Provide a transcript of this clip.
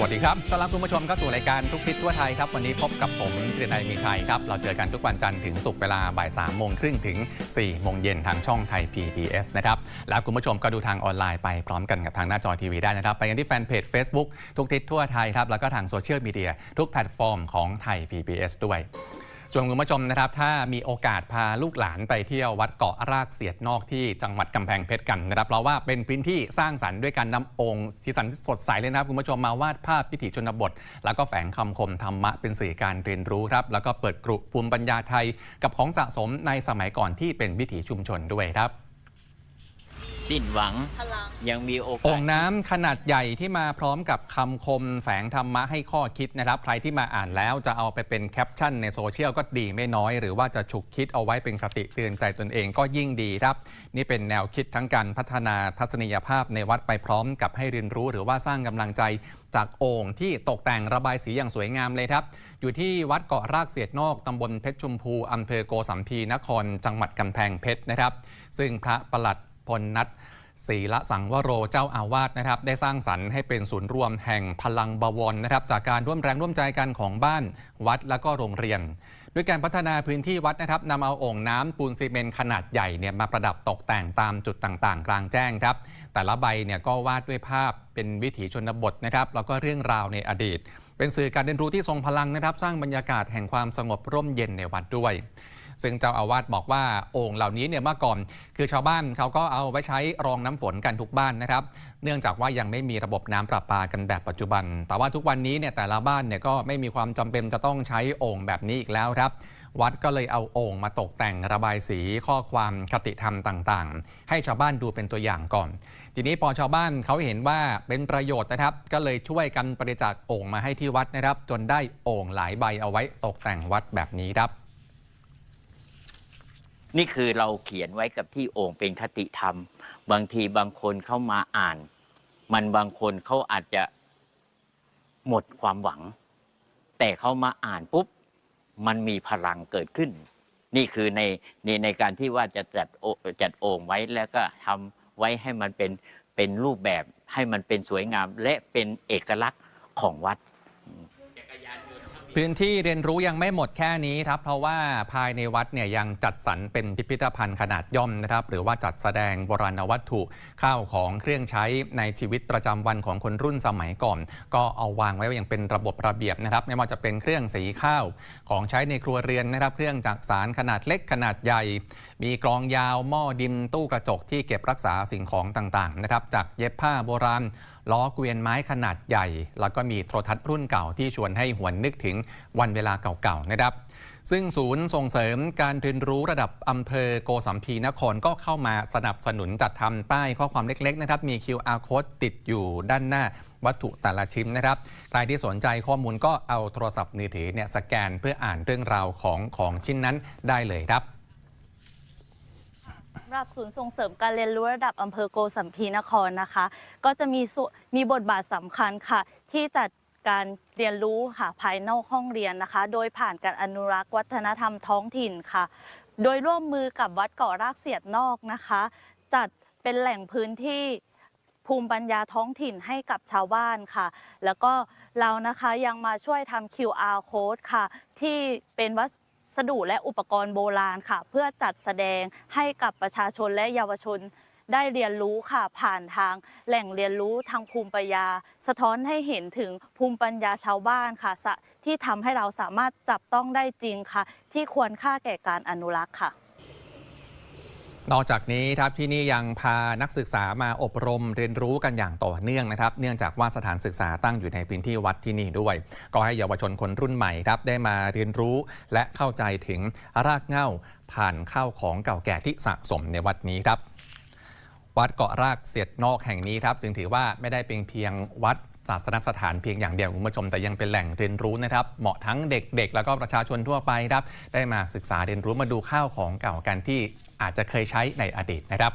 วัสดีครับ ต้อนรับคุณผู้ชมเข้าสู่รายการทุกทิศทั่วไทยครับ วันนี้พบกับผมจิรนายมีชัยครับ เราเจอกันทุกวันจันทร์ถึงศุกร์เวลาบ่าย3โมงครึ่งถึง4โมงเย็นทางช่องไทย PBS นะครับ แล้วคุณผู้ชมก็ดูทางออนไลน์ไปพร้อมกันกับทางหน้าจอทีวีได้นะครับ ไปกันที่แฟนเพจ Facebook ทุกทิศทั่วไทยครับ แล้วก็ทางโซเชียลมีเดียทุกแพลตฟอร์มของไทย PBS ด้วย ชวนคุณผู้ชมนะครับ ถ้ามีโอกาสพาลูกหลานไปเที่ยววัดเกาะรากเสียดนอกที่จังหวัดกำแพงเพชรกันนะครับ เราว่าเป็นพื้นที่สร้างสรรค์ด้วยการนำองค์สีสันสดใสเลยนะครับ คุณผู้ชมมาวาดภาพพิถีชนบท แล้วก็แฝงคำคมธรรมะเป็นสื่อการเรียนรู้ครับ แล้วก็เปิดกรุภูมิปัญญาไทย กับของสะสมในสมัยก่อนที่เป็นวิถีชุมชนด้วยครับ สิ้นหวังพลัง ยังมีโอกาโอ่งน้ำขนาดใหญ่ที่มาพร้อมกับคำคมแฝงธรรมะให้ข้อคิดนะครับ ใครที่มาอ่านแล้วจะเอาไปเป็นแคปชั่นในโซเชียลก็ดีไม่น้อย หรือว่าจะฉุกคิดเอาไว้เป็นคติเตือนใจตนเองก็ยิ่งดีครับ นี่เป็นแนวคิดทั้งการพัฒนาทัศนียภาพในวัดไปพร้อมกับให้เรียนรู้ หรือว่าสร้างกำลังใจจากโอ่งที่ตกแต่งระบายสีอย่างสวยงามเลยครับ อยู่ที่วัดเกาะรากเสียดนอกตำบลเพชรชุมพูอำเภอโกสัมพีนคร จังหวัดกำแพงเพชรนะครับ ซึ่งพระประหลัดพลนัท ศีละสังวโรเจ้าอาวาสนะครับ ได้สร้างสรรค์ให้เป็นศูนย์รวมแห่งพลังบวรนะครับ จากการร่วมแรงร่วมใจกันของบ้านวัดและก็โรงเรียน ด้วยการพัฒนาพื้นที่วัดนะครับนำเอาโอ่งน้ำปูนซีเมนต์ขนาดใหญ่เนี่ยมาประดับตกแต่งตามจุดต่างๆ กลางแจ้งครับ แต่ละใบเนี่ยก็วาดด้วยภาพเป็นวิถีชนบทนะครับแล้วก็เรื่องราวในอดีต เป็นสื่อการเรียนรู้ที่ทรงพลังนะครับ สร้างบรรยากาศแห่งความสงบร่มเย็นในวัดด้วย ซึ่งเจ้าอาวาสบอกว่าโอ่งเหล่านี้เนี่ยเมื่อก่อน คือชาวบ้านเขาก็เอาไว้ใช้รองน้ำฝนกันทุกบ้านนะครับ เนื่องจากว่ายังไม่มีระบบน้ำประปากันแบบปัจจุบัน แต่ว่าทุกวันนี้เนี่ยแต่ละบ้านเนี่ยก็ไม่มีความจำเป็นจะต้องใช้โอ่งแบบนี้อีกแล้วครับวัดก็เลยเอาโอ่งมาตกแต่งระบายสีข้อความคติธรรมต่างๆ ให้ชาวบ้านดูเป็นตัวอย่างก่อน ทีนี้พอชาวบ้านเขาเห็นว่าเป็นประโยชน์นะครับ ก็เลยช่วยกันบริจาคโอ่งมาให้ที่วัดนะครับ จนได้โอ่งหลายใบเอาไว้ตกแต่งวัดแบบนี้ครับ นี่คือเราเขียนไว้กับที่โอ่งเป็นคติธรรม บางทีบางคนเข้ามาอ่าน มันบางคนเขาอาจจะหมดความหวัง แต่เขามาอ่านปุ๊บ มันมีพลังเกิดขึ้น นี่คือในในในการที่ว่าจะจัดโอจัดโอ่งไว้แล้วก็ทำไว้ให้มันเป็นเป็นรูปแบบให้มันเป็นสวยงามและเป็นเอกลักษณ์ของวัด พื้นที่เรียนรู้ยังไม่หมดแค่นี้ครับ เพราะว่าภายในวัดเนี่ยยังจัดสรรเป็นพิพิธภัณฑ์ขนาดย่อมนะครับ หรือว่าจัดแสดงโบราณวัตถุข้าวของเครื่องใช้ในชีวิตประจำวันของคนรุ่นสมัยก่อน ก็เอาวางไว้อย่างเป็นระบบระเบียบนะครับ ไม่ว่าจะเป็นเครื่องสีข้าวของใช้ในครัวเรือนนะครับ เครื่องจักสารขนาดเล็กขนาดใหญ่ มีกรองยาวหม้อดินตู้กระจกที่เก็บรักษาสิ่งของต่างๆนะครับจากเย็บผ้าโบราณ ล้อเกวียนไม้ขนาดใหญ่ แล้วก็มีโทรทัศน์รุ่นเก่าที่ชวนให้หวนนึกถึงวันเวลาเก่าๆนะครับ ซึ่งศูนย์ส่งเสริมการเรียนรู้ระดับอำเภอโกสัมพีนครก็เข้ามาสนับสนุนจัดทำป้ายข้อความเล็กๆนะครับมี QR code ติดอยู่ด้านหน้าวัตถุแต่ละชิ้นนะครับ ใครที่สนใจข้อมูลก็เอาโทรศัพท์มือถือเนี่ยสแกนเพื่ออ่านเรื่องราวของของชิ้นนั้นได้เลยครับ สำหรับศูนย์ส่งเสริมการเรียนรู้ระดับอำเภอโกสัมพีนครนะคะ ก็จะมีส่วนมีบทบาทสำคัญค่ะ ที่จัดการเรียนรู้ค่ะภายนอกห้องเรียนนะคะ โดยผ่านการอนุรักษ์วัฒนธรรมท้องถิ่นค่ะ โดยร่วมมือกับวัดเกาะรากเสียดนอกนะคะ จัดเป็นแหล่งพื้นที่ภูมิปัญญาท้องถิ่นให้กับชาวบ้านค่ะ แล้วก็เรานะคะยังมาช่วยทำ QR code ค่ะ ที่เป็นวั สดุและอุปกรณ์โบราณค่ะ เพื่อจัดแสดงให้กับประชาชนและเยาวชนได้เรียนรู้ค่ะผ่านทางแหล่งเรียนรู้ทางภูมิปัญญา สะท้อนให้เห็นถึงภูมิปัญญาชาวบ้านค่ะสะที่ทำให้เราสามารถจับต้องได้จริงค่ะ ที่ควรค่าแก่การอนุรักษ์ค่ะ นอกจากนี้ครับที่นี่ยังพานักศึกษามาอบรมเรียนรู้กันอย่างต่อเนื่องนะครับ เนื่องจากว่าสถานศึกษาตั้งอยู่ในพื้นที่วัดที่นี่ด้วย ก็ให้เยาวชนคนรุ่นใหม่ครับได้มาเรียนรู้และเข้าใจถึงรากเหง้าผ่านข้าวของเก่าแก่ที่สะสมในวัดนี้ครับ วัดเกาะรากเสียดนอกแห่งนี้ครับ จึงถือว่าไม่ได้เป็นเพียงวัด ศาสนสถานเพียงอย่างเดียวคุณผู้ชมแต่ยังเป็นแหล่งเรียนรู้นะครับ เหมาะทั้งเด็กๆ แล้วก็ประชาชนทั่วไปครับ ได้มาศึกษาเรียนรู้มาดูข้าวของเก่ากันที่อาจจะเคยใช้ในอดีตนะครับ